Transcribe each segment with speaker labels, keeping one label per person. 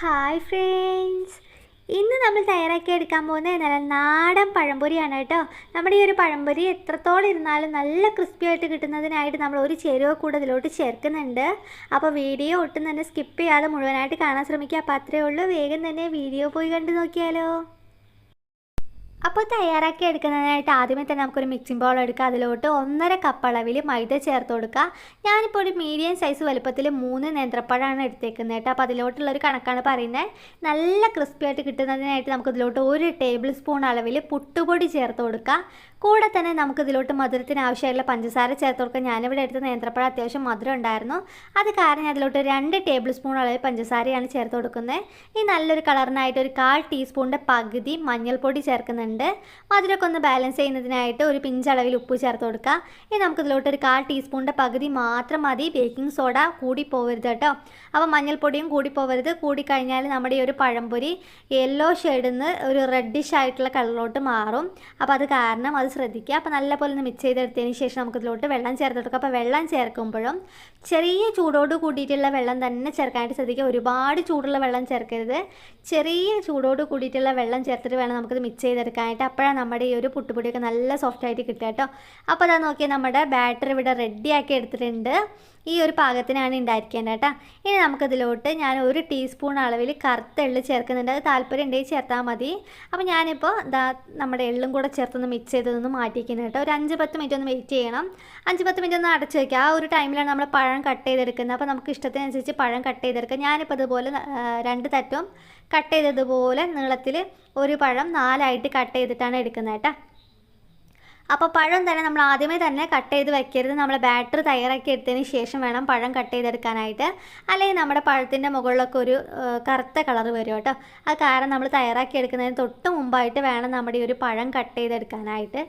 Speaker 1: Hi friends ഇന്ന് നമ്മൾ തയ്യാറാക്കി എടുക്കാൻ പോകുന്നത് നല്ല നാടൻ പഴംപൊരിയാണ് കേട്ടോ. നമ്മുടെ ഈ ഒരു പഴംപൊരി എത്രത്തോളം ഇരുന്നാലും നല്ല ക്രിസ്പി ആയിട്ട് കിട്ടുന്നതിനായിട്ട് നമ്മൾ ഒരു ചേരുവ കൂടെ ഇതിലോട്ട് ചേർക്കുന്നുണ്ട്. അപ്പോൾ വീഡിയോ ഒട്ടും തന്നെ സ്കിപ്പ് ചെയ്യാതെ മുഴുവനായിട്ട് കാണാൻ ശ്രമിക്കുക. അപ്പോൾ അത്രയേ ഉള്ളൂ. വേഗം തന്നെ വീഡിയോ പോയി കണ്ടു നോക്കിയാലോ. അപ്പോൾ തയ്യാറാക്കി എടുക്കുന്നതിനായിട്ട് ആദ്യമേ തന്നെ നമുക്കൊരു മിക്സിംഗ് ബൗൾ എടുക്കുക അതിലോട്ട് ഒന്നര കപ്പ് അളവിൽ മൈദ ചേർത്ത് കൊടുക്കുക ഞാനിപ്പോൾ ഒരു മീഡിയം സൈസ് വലുപ്പത്തിൽ മൂന്ന് നേന്ത്രപ്പഴമാണ് എടുത്തേക്കുന്നത് കേട്ടോ. അപ്പോൾ അതിലോട്ടുള്ളൊരു കണക്കാണ് പറയുന്നത്. നല്ല ക്രിസ്പി ആയിട്ട് കിട്ടുന്നതിനായിട്ട് നമുക്ക് ഇതിലോട്ട് ഒരു ടേബിൾ സ്പൂൺ അളവിൽ പുട്ടുപൊടി ചേർത്ത് കൊടുക്കുക കൂടെ തന്നെ നമുക്ക് ഇതിലോട്ട് മധുരത്തിന് ആവശ്യമായിട്ടുള്ള പഞ്ചസാര ചേർത്ത് കൊടുക്കുക ഞാനിവിടെ എടുത്ത നേന്ത്രപ്പഴം അത്യാവശ്യം മധുരം ഉണ്ടായിരുന്നു. അത് കാരണം അതിലോട്ട് രണ്ട് ടേബിൾ സ്പൂൺ അളവിൽ പഞ്ചസാരയാണ് ചേർത്ത് കൊടുക്കുന്നത്. ഈ നല്ലൊരു കളറിനായിട്ട് ഒരു കാൽ ടീസ്പൂണിന്റെ പകുതി മഞ്ഞൾപ്പൊടി ചേർക്കുന്നുണ്ട് ഉണ്ട്. മധുരമൊക്കെ ഒന്ന് ബാലൻസ് ചെയ്യുന്നതിനായിട്ട് ഒരു പിഞ്ചളവിൽ ഉപ്പ് ചേർത്ത് കൊടുക്കുക. ഇനി നമുക്കിതിലോട്ട് ഒരു കാൽ ടീസ്പൂണിന്റെ പകുതി മാത്രം മതി. ബേക്കിംഗ് സോഡ കൂടി പോകരുത് കേട്ടോ. അപ്പോൾ മഞ്ഞൾപ്പൊടിയും കൂടി പോകരുത് കൂടിക്കഴിഞ്ഞാൽ നമ്മുടെ ഈ ഒരു പഴംപൊരി യെല്ലോ ഷെയ്ഡിൽ നിന്ന് ഒരു റെഡിഷ് ആയിട്ടുള്ള കളറിലോട്ട് മാറും. അപ്പോൾ അത് കാരണം അത് ശ്രദ്ധിക്കുക. അപ്പോൾ നല്ലപോലെ ഒന്ന് മിക്സ് ചെയ്തെടുത്തതിന് ശേഷം നമുക്കിതിലോട്ട് വെള്ളം ചേർത്ത് കൊടുക്കുക. അപ്പോൾ വെള്ളം ചേർക്കുമ്പോഴും ചെറിയ ചൂടോട് കൂടിയിട്ടുള്ള വെള്ളം തന്നെ ചേർക്കാനായിട്ട് ശ്രദ്ധിക്കുക. ഒരുപാട് ചൂടുള്ള വെള്ളം ചേർക്കരുത്. ചെറിയ ചൂടോട് കൂടിയിട്ടുള്ള വെള്ളം ചേർത്തിട്ട് വേണം നമുക്കിത് മിക്സ് ചെയ്തെടുക്കാനായിട്ട് അപ്പോഴാണ് നമ്മുടെ ഈ ഒരു പുട്ടുപൊടിയൊക്കെ നല്ല സോഫ്റ്റായിട്ട് കിട്ടുക കേട്ടോ. അപ്പോൾ അതാ നോക്കിയാൽ നമ്മുടെ ബാറ്റർ ഇവിടെ റെഡിയാക്കി എടുത്തിട്ടുണ്ട്. ഈ ഒരു പാകത്തിനാണ് ഉണ്ടായിരിക്കേണ്ടത് കേട്ടോ. ഇനി നമുക്കിതിലോട്ട് ഞാൻ ഒരു ടീസ്പൂൺ അളവിൽ കറുത്ത എള്ള് ചേർക്കുന്നുണ്ട്. അത് താല്പര്യം ഉണ്ടെങ്കിൽ ചേർത്താൽ മതി. അപ്പോൾ ഞാനിപ്പോൾ ഇതാ നമ്മുടെ എള്ളും കൂടെ ചേർത്തൊന്ന് മിക്സ് ചെയ്തൊന്ന് മാറ്റിക്കുന്നത് കേട്ടോ. ഒരു അഞ്ച് പത്ത് മിനിറ്റ് ഒന്ന് വെയിറ്റ് ചെയ്യണം. അഞ്ച് പത്ത് മിനിറ്റ് ഒന്ന് അടച്ച് വയ്ക്കുക ആ ഒരു ടൈമിലാണ് നമ്മൾ പഴം കട്ട് ചെയ്തെടുക്കുന്നത്. അപ്പോൾ നമുക്ക് ഇഷ്ടത്തിനനുസരിച്ച് പഴം കട്ട് ചെയ്തെടുക്കുക ഞാനിപ്പോൾ ഇതുപോലെ രണ്ട് തറ്റും കട്ട് ചെയ്തതുപോലെ നീളത്തിൽ ഒരു പഴം നാലായിട്ട് കട്ട് ചെയ്തിട്ടാണ് എടുക്കുന്നത് കേട്ടോ. അപ്പോൾ പഴം തന്നെ നമ്മൾ ആദ്യമേ തന്നെ കട്ട് ചെയ്ത് വെക്കരുത്. നമ്മൾ ബാറ്റർ തയ്യാറാക്കി എടുത്തതിന് ശേഷം വേണം പഴം കട്ട് ചെയ്തെടുക്കാനായിട്ട്. അല്ലെങ്കിൽ നമ്മുടെ പഴത്തിന്റെ മുകളിലൊക്കെ ഒരു കറുത്ത കളർ വരും കേട്ടോ. അത് കാരണം നമ്മൾ തയ്യാറാക്കി എടുക്കുന്നതിന് തൊട്ട് മുമ്പായിട്ട് വേണം നമ്മുടെ ഈ ഒരു പഴം കട്ട് ചെയ്തെടുക്കാനായിട്ട്.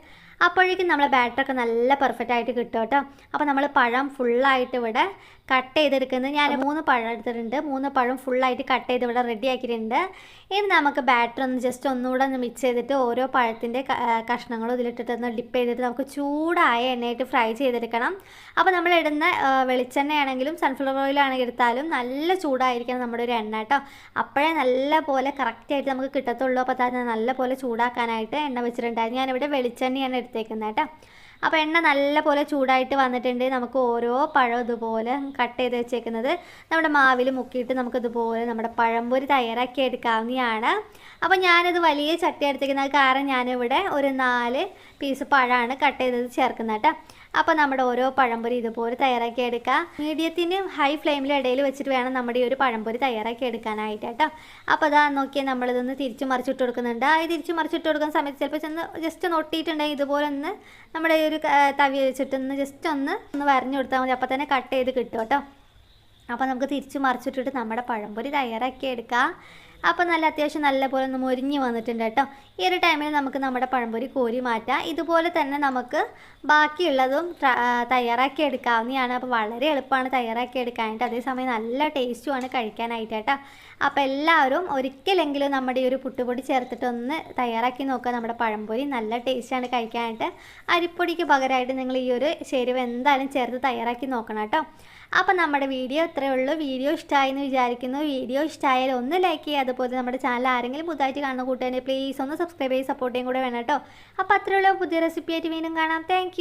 Speaker 1: അപ്പോഴേക്കും നമ്മളെ ബാറ്ററൊക്കെ നല്ല പെർഫെക്റ്റ് ആയിട്ട് കിട്ടും കേട്ടോ. അപ്പോൾ നമ്മൾ പഴം ഫുള്ളായിട്ട് ഇവിടെ കട്ട് ചെയ്തെടുക്കുന്നത് ഞാൻ മൂന്ന് പഴം എടുത്തിട്ടുണ്ട്. മൂന്ന് പഴം ഫുള്ളായിട്ട് കട്ട് ചെയ്ത് ഇവിടെ റെഡി ആക്കിയിട്ടുണ്ട്. ഇനി നമുക്ക് ബാറ്റർ ഒന്ന് ജസ്റ്റ് ഒന്നുകൂടെ ഒന്ന് മിക്സ് ചെയ്തിട്ട് ഓരോ പഴത്തിന്റെ കഷ്ണങ്ങളും ഇതിലിട്ടിട്ട് ഒന്ന് ഡിപ്പ് ചെയ്തിട്ട് നമുക്ക് ചൂടായ എണ്ണയായിട്ട് ഫ്രൈ ചെയ്തെടുക്കണം. അപ്പോൾ നമ്മൾ ഇടുന്ന വെളിച്ചെണ്ണയാണെങ്കിലും സൺഫ്ലവർ ഓയിലാണെങ്കിൽ എടുത്താലും നല്ല ചൂടായിരിക്കണം നമ്മുടെ ഒരു എണ്ണ കേട്ടോ. അപ്പോഴേ നല്ല പോലെ കറക്റ്റായിട്ട് നമുക്ക് കിട്ടത്തുള്ളൂ. അപ്പോൾ തന്നെ നല്ല പോലെ ചൂടാക്കാനായിട്ട് എണ്ണ വെച്ചിട്ടുണ്ടായിരുന്നു. ഞാനിവിടെ വെളിച്ചെണ്ണയാണ് എടുത്തേക്കുന്നത് കേട്ടോ. അപ്പോൾ എണ്ണ നല്ലപോലെ ചൂടായിട്ട് വന്നിട്ടുണ്ട്. നമുക്ക് ഓരോ പഴം ഇതുപോലെ കട്ട് ചെയ്ത് വെച്ചേക്കുന്നത്. നമ്മുടെ മാവിൽ മുക്കിയിട്ട് നമുക്ക് ഇതുപോലെ നമ്മുടെ പഴംപൊരി തയ്യാറാക്കി എടുക്കാവുന്നതാണ്. അപ്പോൾ ഞാനത് വലിയ ചട്ടി എടുത്തേക്കുന്നത് കാരണം ഞാനിവിടെ ഒരു നാല് പീസ് പഴമാണ് കട്ട് ചെയ്തത് ചേർക്കുന്നത് കേട്ടോ. അപ്പോൾ നമ്മുടെ ഓരോ പഴംപൊരി ഇതുപോലെ തയ്യാറാക്കി എടുക്കുക മീഡിയത്തിന്റെയും ഹൈ ഫ്ലെയിമിൽ ഇടയിൽ വെച്ചിട്ട് വേണം നമ്മുടെ ഈ ഒരു പഴംപൊരി തയ്യാറാക്കി എടുക്കാനായിട്ട് കേട്ടോ. അപ്പോൾ അതാ നോക്കിയാൽ നമ്മളിതൊന്ന് തിരിച്ചു മറിച്ചിട്ട് കൊടുക്കുന്നുണ്ട്. ആ തിരിച്ചു മറിച്ചിട്ട് കൊടുക്കുന്ന സമയത്ത് ചിലപ്പോൾ ചെന്ന് ജസ്റ്റ് ഒന്ന് ഒട്ടിയിട്ടുണ്ടെങ്കിൽ ഇതുപോലെ ഒന്ന് നമ്മുടെ ഈ ഒരു തവി വെച്ചിട്ടൊന്ന് ജസ്റ്റ് ഒന്ന് ഒന്ന് വരഞ്ഞു കൊടുത്താൽ മതി. അപ്പോൾ തന്നെ കട്ട് ചെയ്ത് കിട്ടും കേട്ടോ. അപ്പോൾ നമുക്ക് തിരിച്ച് മറിച്ചിട്ടിട്ട് നമ്മുടെ പഴംപൊരി തയ്യാറാക്കി എടുക്കാം. അപ്പോൾ നല്ല അത്യാവശ്യം നല്ല പോലെ ഒന്ന് മൊരിഞ്ഞ് വന്നിട്ടുണ്ട് കേട്ടോ. ഈ ഒരു ടൈമിൽ നമുക്ക് നമ്മുടെ പഴംപൊരി കോരി മാറ്റാം. ഇതുപോലെ തന്നെ നമുക്ക് ബാക്കിയുള്ളതും തയ്യാറാക്കി എടുക്കാവുന്നതാണ്. അപ്പോൾ വളരെ എളുപ്പമാണ് തയ്യാറാക്കി എടുക്കാനായിട്ട്. അതേസമയം നല്ല ടേസ്റ്റുമാണ് കഴിക്കാനായിട്ട് കേട്ടോ. അപ്പോൾ എല്ലാവരും ഒരിക്കലെങ്കിലും നമ്മുടെ ഈ ഒരു പുട്ടുപൊടി ചേർത്തിട്ടൊന്ന് തയ്യാറാക്കി നോക്കുക. നമ്മുടെ പഴംപൊരി നല്ല ടേസ്റ്റാണ് കഴിക്കാനായിട്ട്. അരിപ്പൊടിക്ക് പകരമായിട്ട് നിങ്ങൾ ഈ ഒരു ചേരുവ എന്തായാലും ചേർത്ത് തയ്യാറാക്കി നോക്കണം കേട്ടോ. അപ്പോൾ നമ്മുടെ വീഡിയോ ഇത്രയേ ഉള്ളൂ. വീഡിയോ ഇഷ്ടമായി എന്ന് വിചാരിക്കുന്നു. വീഡിയോ ഇഷ്ടമായാൽ ഒന്ന് ലൈക്ക് ചെയ്യുക. അതുപോലെ നമ്മുടെ ചാനൽ ആരെങ്കിലും പുതുതായിട്ട് കാണുന്ന കൂട്ടുകാരെ പ്ലീസ് ഒന്ന് സബ്സ്ക്രൈബ് ചെയ്ത് സപ്പോർട്ട് കൂടെ വേണം കേട്ടോ. അപ്പോൾ അത്രയുള്ള പുതിയ റെസിപ്പി ആയിട്ട് വീണ്ടും കാണാം. താങ്ക്